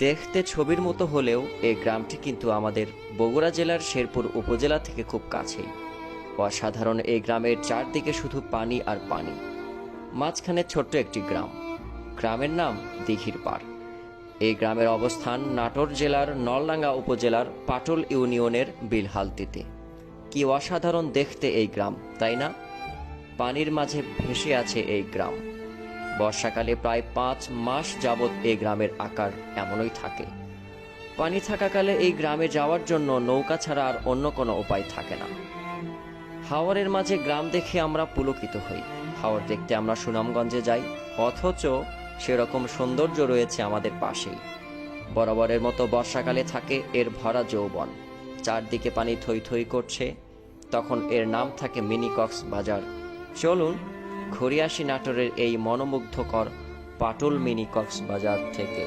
দেখতে ছবির মতো হলেও এই গ্রামটি কিন্তু আমাদের বগুড়া জেলার শেরপুর উপজেলা থেকে খুব কাছেই। অসাধারণ এই গ্রামের চারদিকে শুধু পানি আর পানি। মাঝখানে ছোট্ট একটি গ্রাম। গ্রামের নাম দিঘির পাড়। এই গ্রামের অবস্থান নাটোর জেলার নলডাঙ্গা উপজেলার পাটল ইউনিয়নের বিলহালতিতে। কি অসাধারণ দেখতে এই গ্রাম, তাই না? পানির মাঝে ভেসে আছে এই গ্রাম। বর্ষাকালে প্রায় পাঁচ মাস যাবৎ এই গ্রামের আকার এমনই থাকে। পানি থাকাকালে এই গ্রামে যাওয়ার জন্য নৌকা ছাড়া আর অন্য কোনো উপায় থাকে না। হাওরের মাঝে গ্রাম দেখে আমরা পুলকিত হই। হাওর দেখতে আমরা সুনামগঞ্জে যাই, অথচ সেরকম সৌন্দর্য রয়েছে আমাদের পাশেই। বরাবরের মতো বর্ষাকালে থাকে এর ভরা যৌবন। চারদিকে পানি থই থই করছে, তখন এর নাম থাকে মিনি কক্স বাজার। চলুন ঘুরে নাটোরের এই মনোমুগ্ধকর পাটুল মিনি কক্সবাজার থেকে।